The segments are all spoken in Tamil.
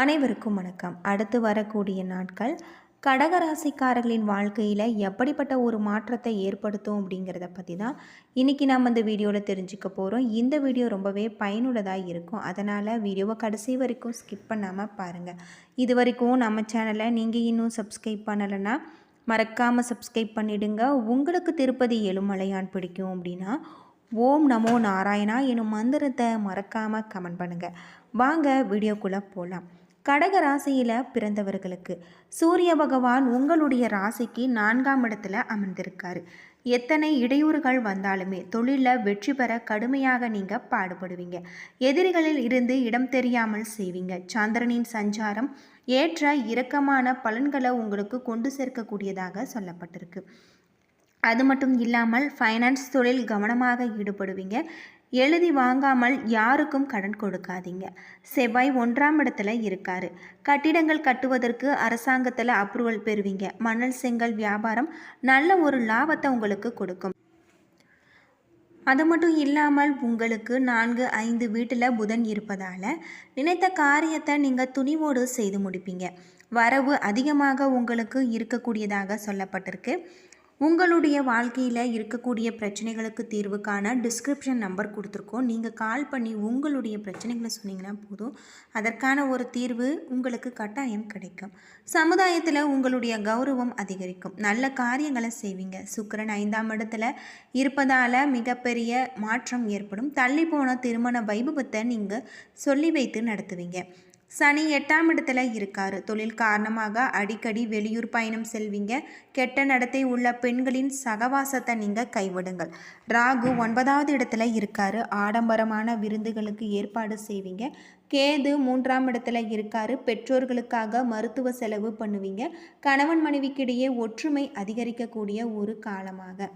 அனைவருக்கும் வணக்கம். அடுத்து வரக்கூடிய நாட்கள் கடகராசிக்காரர்களின் வாழ்க்கையில் எப்படிப்பட்ட ஒரு மாற்றத்தை ஏற்படுத்தும் அப்படிங்கிறத பற்றி தான் இன்றைக்கி நம்ம இந்த வீடியோவில் தெரிஞ்சுக்க போகிறோம் இந்த வீடியோ ரொம்பவே பயனுள்ளதாக இருக்கும். அதனால் வீடியோவை கடைசி வரைக்கும் ஸ்கிப் பண்ணாமல் பாருங்கள் இது வரைக்கும் நம்ம சேனலை நீங்கள் இன்னும் சப்ஸ்கிரைப் பண்ணலைன்னா மறக்காமல் சப்ஸ்கிரைப் பண்ணிடுங்க. உங்களுக்கு திருப்பதி எழுமலையான் பிடிக்கும் அப்படின்னா ஓம் நமோ நாராயணா எனும் மந்திரத்தை மறக்காமல் கமெண்ட் பண்ணுங்கள் வாங்க வீடியோக்குள்ளே போகலாம் கடக ராசியில் பிறந்தவர்களுக்கு சூரிய பகவான் உங்களுடைய ராசிக்கு நான்காம் இடத்துல அமர்ந்திருக்காரு. எத்தனை இடையூறுகள் வந்தாலுமே தொழிலில் வெற்றி பெற கடுமையாக நீங்கள் பாடுபடுவீங்க. எதிரிகளில் இருந்து இடம் தெரியாமல் செய்வீங்க. சந்திரனின் சஞ்சாரம் ஏற்ற இறக்கமான பலன்களை உங்களுக்கு கொண்டு சேர்க்கக்கூடியதாக சொல்லப்பட்டிருக்கு. அது மட்டும் இல்லாமல் ஃபைனான்ஸ் தொழில் கவனமாக ஈடுபடுவீங்க. எழுதி வாங்காமல் யாருக்கும் கடன் கொடுக்காதீங்க. செவ்வாய் ஒன்றாம் இடத்துல இருக்காரு. கட்டிடங்கள் கட்டுவதற்கு அரசாங்கத்தில் அப்ரூவல் பெறுவீங்க. மணல் செங்கல் வியாபாரம் நல்ல ஒரு லாபத்தை உங்களுக்கு கொடுக்கும். அது மட்டும் இல்லாமல் உங்களுக்கு நான்கு ஐந்து வீட்டில் புதன் இருப்பதால் நினைத்த காரியத்தை நீங்கள் துணிவோடு செய்து முடிப்பீங்க. வரவு அதிகமாக உங்களுக்கு இருக்கக்கூடியதாக சொல்லப்பட்டிருக்கு. உங்களுடைய வாழ்க்கையில் இருக்கக்கூடிய பிரச்சனைகளுக்கு தீர்வு காண டிஸ்கிரிப்ஷன் நம்பர் கொடுத்துருக்கோம். நீங்கள் கால் பண்ணி உங்களுடைய பிரச்சனைகளை சொன்னீங்கன்னா போதும். அதற்கான ஒரு தீர்வு உங்களுக்கு கட்டாயம் கிடைக்கும். சமுதாயத்தில் உங்களுடைய கௌரவம் அதிகரிக்கும். நல்ல காரியங்களை செய்வீங்க. சுக்கிரன் ஐந்தாம் இடத்துல இருப்பதால் மிகப்பெரிய மாற்றம் ஏற்படும். தள்ளி போன திருமண வைபவத்தை நீங்கள் சொல்லி வைத்து நடத்துவீங்க. சனி எட்டாம் இடத்துல இருக்காரு. தொழில் காரணமாக அடிக்கடி வெளியூர் பயணம் செல்வீங்க. கெட்ட நடத்தை உள்ள பெண்களின் சகவாசத்தை நீங்கள் கைவிடுங்கள். ராகு ஒன்பதாவது இடத்துல இருக்காரு. ஆடம்பரமான விருந்துகளுக்கு ஏற்பாடு செய்வீங்க. கேது மூன்றாம் இடத்துல இருக்காரு. பெற்றோர்களுக்காக மருத்துவ செலவு பண்ணுவீங்க. கணவன் மனைவிக்கிடையே ஒற்றுமை அதிகரிக்கக்கூடிய ஒரு காலமாக.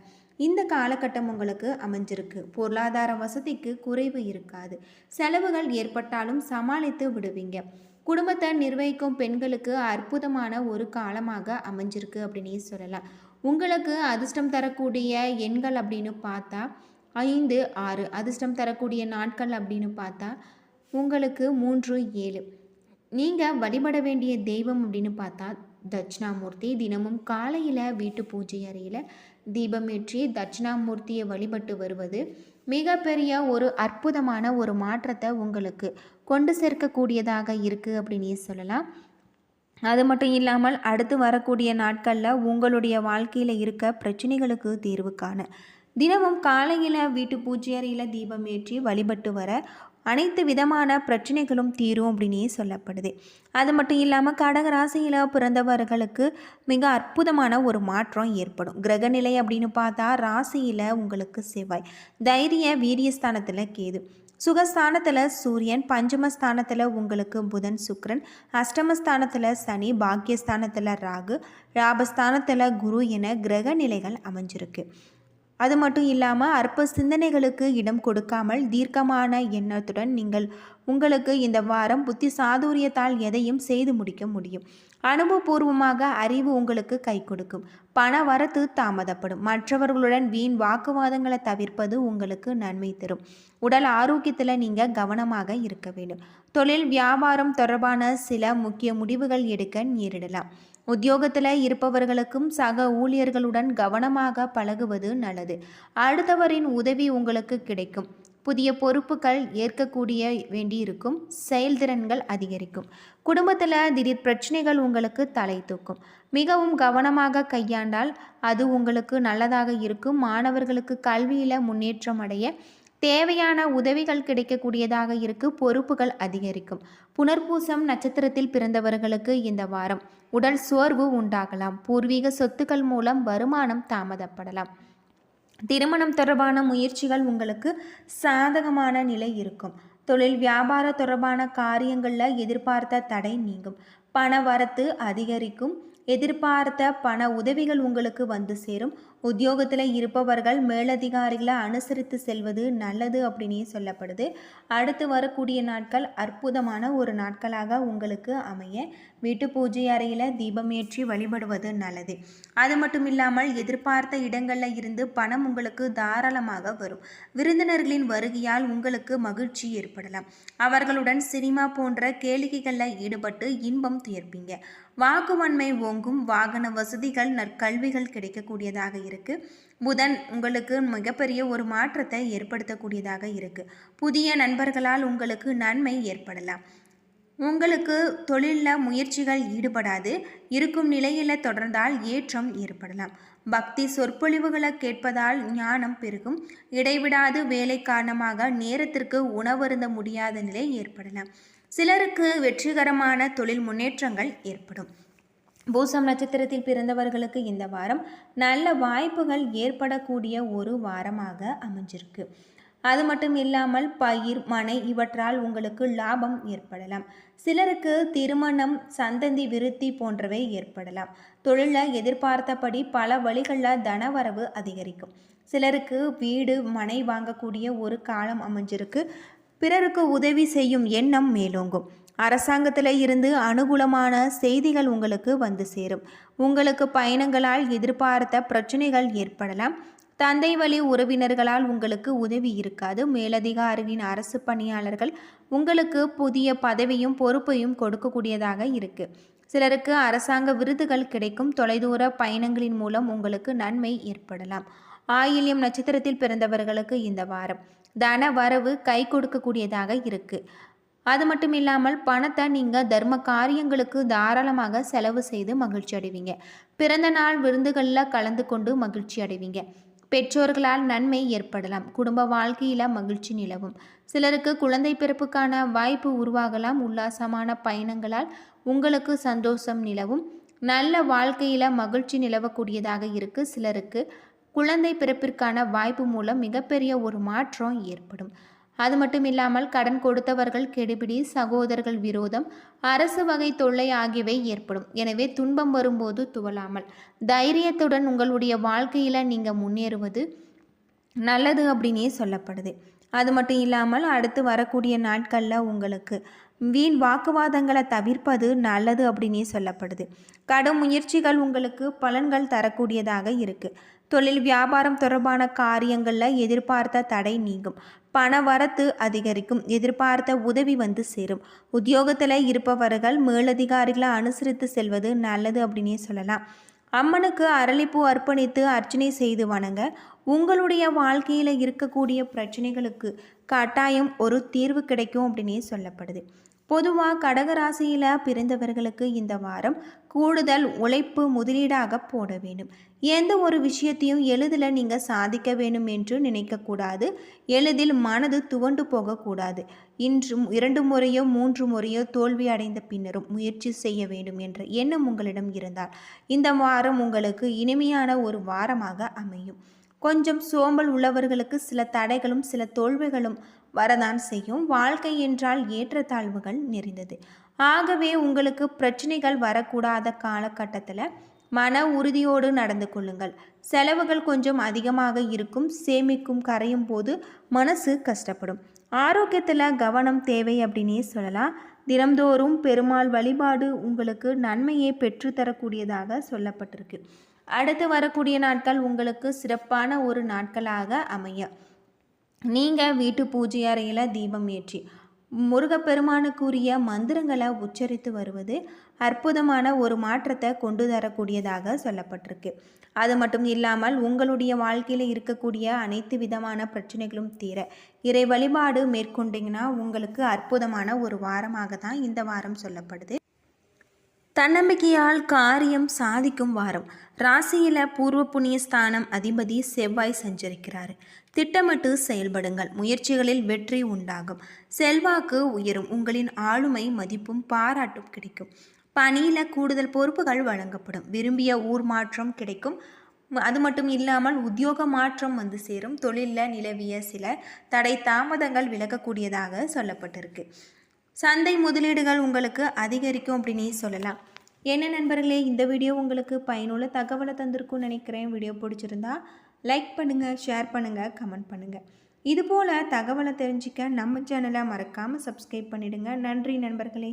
இந்த காலகட்டம் உங்களுக்கு அமைஞ்சிருக்கு. பொருளாதார வசதிக்கு குறைவு இருக்காது. செலவுகள் ஏற்பட்டாலும் சமாளித்து விடுவீங்க. குடும்பத்தை நிர்வகிக்கும் பெண்களுக்கு அற்புதமான ஒரு காலமாக அமைஞ்சிருக்கு அப்படின்னு சொல்லலாம். உங்களுக்கு அதிர்ஷ்டம் தரக்கூடிய எண்கள் அப்படின்னு பார்த்தா ஐந்து ஆறு. அதிர்ஷ்டம் தரக்கூடிய நாட்கள் அப்படின்னு பார்த்தா உங்களுக்கு மூன்று ஏழு. நீங்கள் வழிபட வேண்டிய தெய்வம் அப்படின்னு பார்த்தா தட்சிணாமூர்த்தி தினமும் காலையில் வீட்டு பூஜை அறையில் தீபமேற்றி தட்சிணாமூர்த்தியை வழிபட்டு வருவது மிகப்பெரிய ஒரு அற்புதமான ஒரு மாற்றத்தை உங்களுக்கு கொண்டு சேர்க்கக்கூடியதாக இருக்குது அப்படின்னு சொல்லலாம். அது மட்டும் இல்லாமல் அடுத்து வரக்கூடிய நாட்களில் உங்களுடைய வாழ்க்கையில் இருக்க பிரச்சனைகளுக்கு தீர்வு காண. தினமும் காலையில் வீட்டு பூஜை அறையில் தீபம் ஏற்றி வழிபட்டு வர அனைத்து விதமான பிரச்சனைகளும் தீரும் அப்படின்னே சொல்லப்படுது. அது மட்டும் இல்லாமல் கடக ராசியில் பிறந்தவர்களுக்கு மிக அற்புதமான ஒரு மாற்றம் ஏற்படும். கிரகநிலை அப்படின்னு பார்த்தா ராசியில் உங்களுக்கு செவ்வாய். தைரிய வீரியஸ்தானத்தில் கேது. சுகஸ்தானத்தில் சூரியன் பஞ்சமஸ்தானத்தில் உங்களுக்கு புதன் சுக்ரன் அஷ்டமஸ்தானத்தில் சனி பாக்கியஸ்தானத்தில் ராகு ராபஸ்தானத்தில் குரு என கிரக நிலைகள் அமைஞ்சிருக்கு. அது மட்டும் இல்லாமல் அற்ப சிந்தனைகளுக்கு இடம் கொடுக்காமல் தீர்க்கமான எண்ணத்துடன் நீங்கள் உங்களுக்கு இந்த வாரம் புத்தி சாதுரியத்தால் எதையும் செய்து முடிக்க முடியும். அனுபவபூர்வமாக அறிவு உங்களுக்கு கை கொடுக்கும். பண வரத்து தாமதப்படும். மற்றவர்களுடன் வீண் வாக்குவாதங்களை தவிர்ப்பது உங்களுக்கு நன்மை தரும். உடல் ஆரோக்கியத்தில் நீங்கள் கவனமாக இருக்க வேண்டும். தொழில் வியாபாரம் தொடர்பான சில முக்கிய முடிவுகள் எடுக்க நேரிடலாம். உத்தியோகத்தில் இருப்பவர்களுக்கும் சக ஊழியர்களுடன் கவனமாக பழகுவது நல்லது. அடுத்தவரின் உதவி உங்களுக்கு கிடைக்கும். புதிய பொறுப்புகள் ஏற்கக்கூடிய வேண்டியிருக்கும். செயல்திறன்கள் அதிகரிக்கும். குடும்பத்தில் திடீர் பிரச்சனைகள் உங்களுக்கு தலை தூக்கும். மிகவும் கவனமாக கையாண்டால் அது உங்களுக்கு நல்லதாக இருக்கும். மாணவர்களுக்கு கல்வியில் முன்னேற்றம் அடைய தேவையான உதவிகள் கிடைக்கக்கூடியதாக இருக்கு பொறுப்புகள் அதிகரிக்கும். புனர்பூசம் நட்சத்திரத்தில் பிறந்தவர்களுக்கு இந்த வாரம் உடல் சோர்வு உண்டாகலாம். பூர்வீக சொத்துக்கள் மூலம் வருமானம் தாமதப்படலாம். திருமணம் தொடர்பான முயற்சிகள் உங்களுக்கு சாதகமான நிலை இருக்கும். தொழில் வியாபார தொடர்பான காரியங்களில் எதிர்பார்த்த தடை நீங்கும். பண வரத்து அதிகரிக்கும். எதிர்பார்த்த பண உதவிகள் உங்களுக்கு வந்து சேரும். உத்தியோகத்தில் இருப்பவர்கள் மேலதிகாரிகளை அனுசரித்து செல்வது நல்லது அப்படின்னே சொல்லப்படுது. அடுத்து வரக்கூடிய நாட்கள் அற்புதமான ஒரு நாட்களாக உங்களுக்கு அமைய வீட்டு பூஜை அறையில் தீபம் ஏற்றி வழிபடுவது நல்லது. அது மட்டும் இல்லாமல் எதிர்பார்த்த இடங்களில் இருந்து பணம் உங்களுக்கு தாராளமாக வரும். விருந்தினர்களின் வருகையால் உங்களுக்கு மகிழ்ச்சி ஏற்படலாம். அவர்களுடன் சினிமா போன்ற கேளிக்கைகளில் ஈடுபட்டு இன்பம் துயர்ப்பீங்க வாக்குவன்மை ஓங்கும் வாகன வசதிகள் நற்கல்விகள் கிடைக்கக்கூடியதாக இருக்கு. புதன் உங்களுக்கு மிகப்பெரிய ஒரு மாற்றத்தை ஏற்படுத்தக்கூடியதாக இருக்கு. புதிய நண்பர்களால் உங்களுக்கு நன்மை ஏற்படலாம். உங்களுக்கு தொழிலில் முயற்சிகள் ஈடுபடாது. இருக்கும் நிலையில் தொடர்ந்தால் ஏற்றம் ஏற்படலாம். பக்தி சொற்பொழிவுகளை கேட்பதால் ஞானம் பெருகும். இடைவிடாது வேலை காரணமாக நேரத்திற்கு உணவருந்த முடியாத நிலை ஏற்படலாம். சிலருக்கு வெற்றிகரமான தொழில் முன்னேற்றங்கள் ஏற்படும். பூசம் நட்சத்திரத்தில் பிறந்தவர்களுக்கு இந்த வாரம் நல்ல வாய்ப்புகள் ஏற்படக்கூடிய ஒரு வாரமாக அமைஞ்சிருக்கு. அது மட்டும் இல்லாமல் பயிர் மனை இவற்றால் உங்களுக்கு லாபம் ஏற்படலாம். சிலருக்கு திருமணம் சந்ததி விருத்தி போன்றவை ஏற்படலாம். தொழிலில் எதிர்பார்த்தபடி பல வழிகளில் தனவரவு அதிகரிக்கும். சிலருக்கு வீடு மனை வாங்கக்கூடிய ஒரு காலம் அமைஞ்சிருக்கு. பிறருக்கு உதவி செய்யும் எண்ணம் மேலோங்கும். அரசாங்கத்தில் இருந்து அனுகூலமான செய்திகள் உங்களுக்கு வந்து சேரும். உங்களுக்கு பயணங்களால் எதிர்பார்த்த பிரச்சனைகள் ஏற்படலாம். தந்தை வழி உறவினர்களால் உங்களுக்கு உதவி இருக்காது. மேலதிகாரிகளின் அரசு பணியாளர்கள் உங்களுக்கு புதிய பதவியும் பொறுப்பையும் கொடுக்கக்கூடியதாக இருக்கு. சிலருக்கு அரசாங்க விருதுகள் கிடைக்கும். தொலைதூர பயணங்களின் மூலம் உங்களுக்கு நன்மை ஏற்படலாம். ஆயில்யம் நட்சத்திரத்தில் பிறந்தவர்களுக்கு இந்த வாரம் தன வரவு கை கொடுக்கக்கூடியதாக இருக்குது அது மட்டும் இல்லாமல் பணத்தை நீங்கள் தர்ம காரியங்களுக்கு தாராளமாக செலவு செய்து மகிழ்ச்சி அடைவீங்க. பிறந்த நாள் விருந்துகளில் கலந்து கொண்டு மகிழ்ச்சி அடைவீங்க. பெற்றோர்களால் நன்மை ஏற்படலாம். குடும்ப வாழ்க்கையில் மகிழ்ச்சி நிலவும். சிலருக்கு குழந்தை பிறப்புக்கான வாய்ப்பு உருவாகலாம். உல்லாசமான பயணங்களால் உங்களுக்கு சந்தோஷம் நிலவும். நல்ல வாழ்க்கையில் மகிழ்ச்சி நிலவக்கூடியதாக இருக்குது சிலருக்கு குழந்தை பிறப்பிற்கான வாய்ப்பு மூலம் மிகப்பெரிய ஒரு மாற்றம் ஏற்படும். அது மட்டும் இல்லாமல் கடன் கொடுத்தவர்கள் கெடுபிடி சகோதரர்கள் விரோதம் அரசு வகை தொல்லை ஆகியவை ஏற்படும். எனவே துன்பம் வரும்போது துவலாமல் தைரியத்துடன் உங்களுடைய வாழ்க்கையில் நீங்கள் முன்னேறுவது நல்லது அப்படின்னே சொல்லப்படுது. அது மட்டும் இல்லாமல் அடுத்து வரக்கூடிய நாட்களில் உங்களுக்கு வீண் வாக்குவாதங்களை தவிர்ப்பது நல்லது அப்படின்னே சொல்லப்படுது. கடும் முயற்சிகள் உங்களுக்கு பலன்கள் தரக்கூடியதாக இருக்குது தொழில் வியாபாரம் தொடர்பான காரியங்களில் எதிர்பார்த்த தடை நீங்கும். பண வரத்து அதிகரிக்கும். எதிர்பார்த்த உதவி வந்து சேரும். உத்தியோகத்தில் இருப்பவர்கள் மேலதிகாரிகளை அனுசரித்து செல்வது நல்லது அப்படின்னே சொல்லலாம். அம்மனுக்கு அரளிப்பூ அர்ப்பணித்து அர்ச்சனை செய்து வணங்க. உங்களுடைய வாழ்க்கையில் இருக்கக்கூடிய பிரச்சனைகளுக்கு கட்டாயம் ஒரு தீர்வு கிடைக்கும் அப்படின்னே சொல்லப்படுது. பொதுவாக கடகராசியில் பிறந்தவர்களுக்கு இந்த வாரம் கூடுதல் உழைப்பு முதலீடாக போட வேண்டும். எந்த ஒரு விஷயத்தையும் எளிதில் நீங்கள் சாதிக்க வேண்டும் என்று நினைக்கக்கூடாது. எளிதில் மனது துவண்டு போகக்கூடாது. இன்றும் இரண்டு முறையோ மூன்று முறையோ தோல்வி அடைந்த பின்னரும் முயற்சி செய்ய வேண்டும் என்ற எண்ணம் உங்களிடம் இருந்தால் இந்த வாரம் உங்களுக்கு இனிமையான ஒரு வாரமாக அமையும். கொஞ்சம் சோம்பல் உள்ளவர்களுக்கு சில தடைகளும் சில தோல்விகளும் வரதான் செய்யும். வாழ்க்கை என்றால் ஏற்றத்தாழ்வுகள் நிறைந்தது. ஆகவே உங்களுக்கு பிரச்சனைகள் வரக்கூடாத காலகட்டத்தில் மன உறுதியோடு நடந்து கொள்ளுங்கள். செலவுகள் கொஞ்சம் அதிகமாக இருக்கும். சேமிக்கும் கரையும் போது மனசு கஷ்டப்படும். ஆரோக்கியத்தில் கவனம் தேவை அப்படின்னே சொல்லலாம். தினம்தோறும் பெருமாள் வழிபாடு உங்களுக்கு நன்மையை பெற்றுத்தரக்கூடியதாக சொல்லப்பட்டிருக்கு. அடுத்து வரக்கூடிய நாட்கள் உங்களுக்கு சிறப்பான ஒரு நாட்களாக அமைய நீங்கள் வீட்டு பூஜை அறையில் தீபம் ஏற்றி முருகப்பெருமானுக்குரிய மந்திரங்களை உச்சரித்து வருவது அற்புதமான ஒரு மாற்றத்தை கொண்டு தரக்கூடியதாக சொல்லப்பட்டிருக்கு. அது மட்டும் இல்லாமல் உங்களுடைய வாழ்க்கையில் இருக்கக்கூடிய அனைத்து விதமான பிரச்சனைகளும் தீர இறை வழிபாடு மேற்கொண்டீங்கன்னா உங்களுக்கு அற்புதமான ஒரு வாரமாக தான் இந்த வாரம் சொல்லப்படுது. தன்னம்பிக்கையால் காரியம் சாதிக்கும் வாரம். ராசியில் பூர்வ புண்ணிய ஸ்தானம் அதிபதி செவ்வாய் சஞ்சரிக்கிறார். திட்டமிட்டு செயல்படுங்கள். முயற்சிகளில் வெற்றி உண்டாகும். செல்வாக்கு உயரும். உங்களின் ஆளுமை மதிப்பும் பாராட்டும் கிடைக்கும். பணியில் கூடுதல் பொறுப்புகள் வழங்கப்படும். விரும்பிய ஊர் மாற்றம் கிடைக்கும். அது மட்டும் இல்லாமல் உத்தியோக மாற்றம் வந்து சேரும். தொழிலில் நிலவிய சில தடை தாமதங்கள் விலகக்கூடியதாக சொல்லப்பட்டிருக்கு. சந்தை முதலீடுகள் உங்களுக்கு அதிகரிக்கும் அப்படின்னு சொல்லலாம். என்ன நண்பர்களே இந்த வீடியோ உங்களுக்கு பயனுள்ள தகவலை தந்திருக்கும்னு நினைக்கிறேன். வீடியோ பிடிச்சிருந்தா லைக் பண்ணுங்கள் ஷேர் பண்ணுங்கள் கமெண்ட் பண்ணுங்கள் இதுபோல் தகவலை தெரிஞ்சிக்க நம்ம சேனலை மறக்காமல் சப்ஸ்கிரைப் பண்ணிவிடுங்க நன்றி நண்பர்களே.